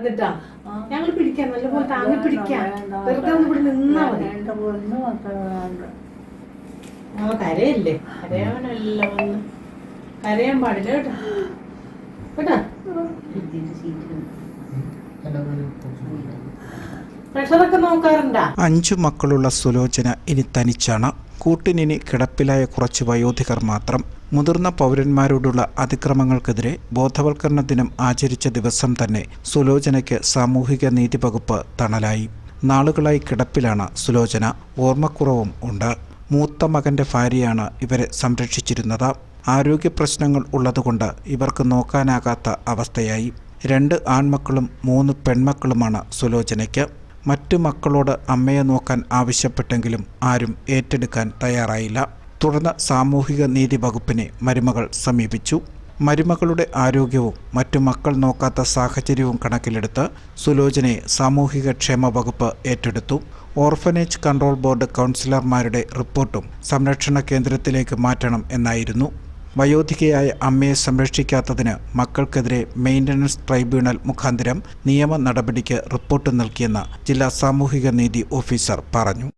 എന്നിട്ടാ ഞങ്ങൾ പിടിക്കാം നല്ലപോലെ താങ്ങി പിടിക്കാം. വെറുതെ ഒന്ന് ഇവിടെ നിന്നാ മതി. ആ കരയല്ലേ? കരയാനല്ല വന്ന്. കരയാൻ പാടില്ല കേട്ടോ. കേട്ടാ? അഞ്ചു മക്കളുള്ള സുലോചന ഇനി തനിച്ചാണ്. കൂട്ടിനിനി കിടപ്പിലായ കുറച്ച് വയോധികർ മാത്രം മുതിർന്ന പൗരന്മാരോടുള്ള അതിക്രമങ്ങൾക്കെതിരെ ബോധവൽക്കരണ ദിനം ആചരിച്ച ദിവസം തന്നെ സുലോചനയ്ക്ക് സാമൂഹിക നീതി വകുപ്പ് തണലായി. നാളുകളായി കിടപ്പിലാണ് സുലോചന. ഓർമ്മക്കുറവും ഉണ്ട്. മൂത്ത മകന്റെ ഭാര്യയാണ് ഇവരെ സംരക്ഷിച്ചിരുന്നത്. ആരോഗ്യ പ്രശ്നങ്ങൾ ഉള്ളതുകൊണ്ട് ഇവർക്ക് നോക്കാനാകാത്ത അവസ്ഥയായി. രണ്ട് ആൺമക്കളും മൂന്ന് പെൺമക്കളുമാണ് സുലോചനയ്ക്ക്. മറ്റു മക്കളോട് അമ്മയെ നോക്കാൻ ആവശ്യപ്പെട്ടെങ്കിലും ആരും ഏറ്റെടുക്കാൻ തയ്യാറായില്ല. തുടർന്ന് സാമൂഹിക നീതി വകുപ്പിനെ മരുമകൾ സമീപിച്ചു. മരുമകളുടെ ആരോഗ്യവും മറ്റു മക്കൾ നോക്കാത്ത സാഹചര്യവും കണക്കിലെടുത്ത് സുലോചനയെ സാമൂഹിക ക്ഷേമ വകുപ്പ് ഏറ്റെടുത്തു. ഓർഫനേജ് കൺട്രോൾ ബോർഡ് കൗൺസിലർമാരുടെ റിപ്പോർട്ടും സംരക്ഷണ കേന്ദ്രത്തിലേക്ക് മാറ്റണം എന്നായിരുന്നു. വയോധികയായ അമ്മയെ സംരക്ഷിക്കാത്തതിന് മക്കൾക്കെതിരെ മെയിന്റനൻസ് ട്രൈബ്യൂണൽ മുഖാന്തരം നിയമ നടപടിക്ക് റിപ്പോർട്ട് നൽകിയെന്ന് ജില്ലാ സാമൂഹിക നീതി ഓഫീസർ പറഞ്ഞു.